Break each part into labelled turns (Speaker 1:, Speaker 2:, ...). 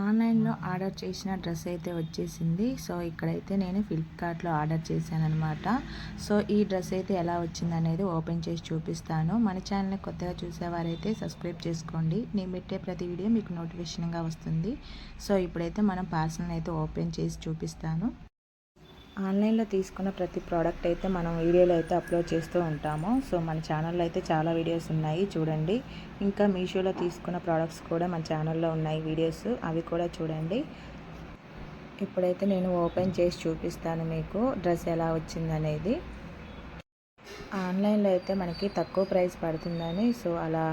Speaker 1: ఆన్లైన్లో ఆర్డర్ చేసిన డ్రెస్ అయితే వచ్చేసింది. సో ఇక్కడైతే నేను ఫ్లిప్కార్ట్లో ఆర్డర్ చేశాను అనమాట సో ఈ డ్రెస్ అయితే ఎలా వచ్చింది అనేది ఓపెన్ చేసి చూపిస్తాను. మన ఛానల్ని కొత్తగా చూసేవారైతే సబ్స్క్రైబ్ చేసుకోండి. నేను పెట్టే ప్రతి వీడియో మీకు నోటిఫికేషన్గా వస్తుంది. సో ఇప్పుడైతే మనం పార్సల్ని అయితే ఓపెన్ చేసి చూపిస్తాను. ఆన్లైన్లో తీసుకున్న ప్రతి ప్రోడక్ట్ అయితే మనం వీడియోలో అయితే అప్లోడ్ చేస్తూ ఉంటాము. సో మన ఛానల్లో అయితే చాలా వీడియోస్ ఉన్నాయి చూడండి. ఇంకా మీషోలో తీసుకున్న ప్రోడక్ట్స్ కూడా మన ఛానల్లో ఉన్నాయి వీడియోస్ అవి కూడా చూడండి. ఇప్పుడైతే నేను ఓపెన్ చేసి చూపిస్తాను మీకు డ్రెస్ ఎలా వచ్చిందనేది. ఆన్లైన్లో అయితే మనకి తక్కువ ప్రైస్ పడుతుందని సో అలా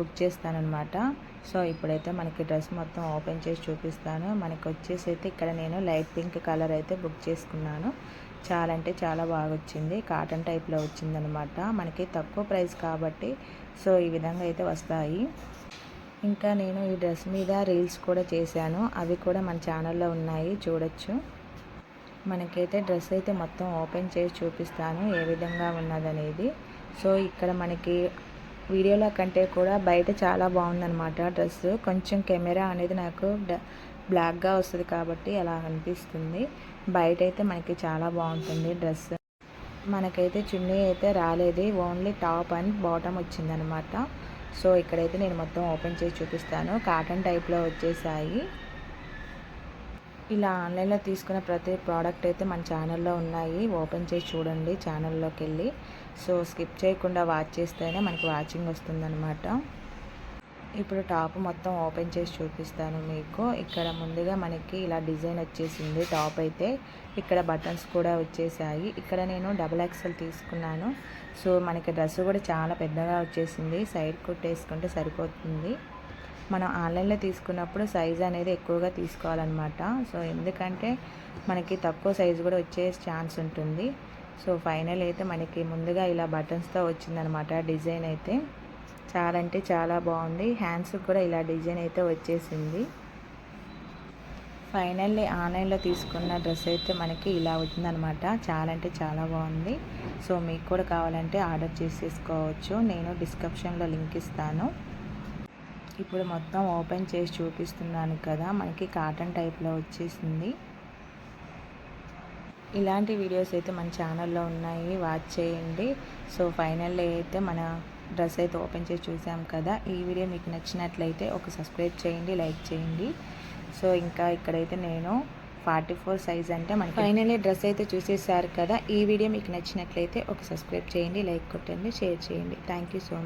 Speaker 1: బుక్ చేస్తానమాట సో ఇప్పుడైతే మనకి డ్రెస్ మొత్తం ఓపెన్ చేసి చూపిస్తాను. మనకి వచ్చేసి అయితే ఇక్కడ నేను లైట్ పింక్ కలర్ అయితే బుక్ చేసుకున్నాను. చాలా అంటే చాలా బాగా వచ్చింది కాటన్ టైప్లో వచ్చిందనమాట మనకి తక్కువ ప్రైస్ కాబట్టి సో ఈ విధంగా అయితే వస్తాయి. ఇంకా నేను ఈ డ్రెస్ మీద రీల్స్ కూడా చేశాను. అవి కూడా మన ఛానల్లో ఉన్నాయి. చూడొచ్చు. మనకైతే డ్రెస్ అయితే మొత్తం ఓపెన్ చేసి చూపిస్తాను. ఏ విధంగా ఉన్నదనేది. సో ఇక్కడ మనకి వీడియోలో కంటే కూడా బయట చాలా బాగుందనమాట డ్రెస్. కొంచెం కెమెరా అనేది నాకు బ్లాక్గా వస్తుంది కాబట్టి అలా అనిపిస్తుంది. బయట అయితే మనకి చాలా బాగుంటుంది డ్రెస్. మనకైతే చున్నీ అయితే రాలేదు. ఓన్లీ టాప్ అండ్ బాటమ్ వచ్చిందనమాట సో ఇక్కడైతే నేను మొత్తం ఓపెన్ చేసి చూపిస్తాను. కాటన్ టైప్లో వచ్చేసాయి. ఇలా ఆన్లైన్లో తీసుకున్న ప్రతి ప్రోడక్ట్ అయితే మన ఛానల్లో ఉన్నాయి. ఓపెన్ చేసి చూడండి ఛానల్లోకి వెళ్ళి సో స్కిప్ చేయకుండా వాచ్ చేస్తేనే మనకి వాచింగ్ వస్తుందన్నమాట. ఇప్పుడు టాప్ మొత్తం ఓపెన్ చేసి చూపిస్తాను మీకు. ఇక్కడ ముందుగా మనకి ఇలా డిజైన్ వచ్చేసింది టాప్ అయితే. ఇక్కడ బటన్స్ కూడా వచ్చేసాయి. ఇక్కడ నేను డబుల్ ఎక్సెల్ తీసుకున్నాను. సో మనకి డ్రెస్ కూడా చాలా పెద్దగా వచ్చేసింది. సైడ్ కుట్టేసుకుంటే సరిపోతుంది. మనం ఆన్లైన్లో తీసుకున్నప్పుడు సైజ్ అనేది ఎక్కువగా తీసుకోవాలన్నమాట. సో ఎందుకంటే మనకి తక్కువ సైజు కూడా వచ్చే ఛాన్స్ ఉంటుంది. సో ఫైనల్ అయితే మనకి ముందుగా ఇలా బటన్స్తో వచ్చిందనమాట డిజైన్ అయితే. చాలా అంటే చాలా బాగుంది. హ్యాండ్స్కి కూడా ఇలా డిజైన్ అయితే వచ్చేసింది. ఫైనల్లీ ఆన్లైన్లో తీసుకున్న డ్రెస్ అయితే మనకి ఇలా వచ్చిందనమాట చాలా అంటే చాలా బాగుంది. సో మీకు కూడా కావాలంటే ఆర్డర్ చేసేసుకోవచ్చు. నేను డిస్క్రిప్షన్లో లింక్ ఇస్తాను. ఇప్పుడు మొత్తం ఓపెన్ చేసి చూపిస్తున్నాను కదా. మనకి కాటన్ టైప్లో వచ్చేసింది. ఇలాంటి వీడియోస్ అయితే మన ఛానల్లో ఉన్నాయి. వాచ్ చేయండి. సో ఫైనల్ అయితే మన డ్రెస్ అయితే ఓపెన్ చేసి చూసాం కదా. ఈ వీడియో మీకు నచ్చినట్లయితే ఒక సబ్స్క్రైబ్ చేయండి లైక్ చేయండి. సో ఇంకా ఇక్కడైతే నేను ఫార్టీ ఫోర్ సైజ్ అంటే మనకి ఫైనల్లీ డ్రెస్ అయితే చూసేసారు కదా. ఈ వీడియో మీకు నచ్చినట్లయితే ఒక సబ్స్క్రైబ్ చేయండి లైక్ కొట్టండి షేర్ చేయండి. Thank you so much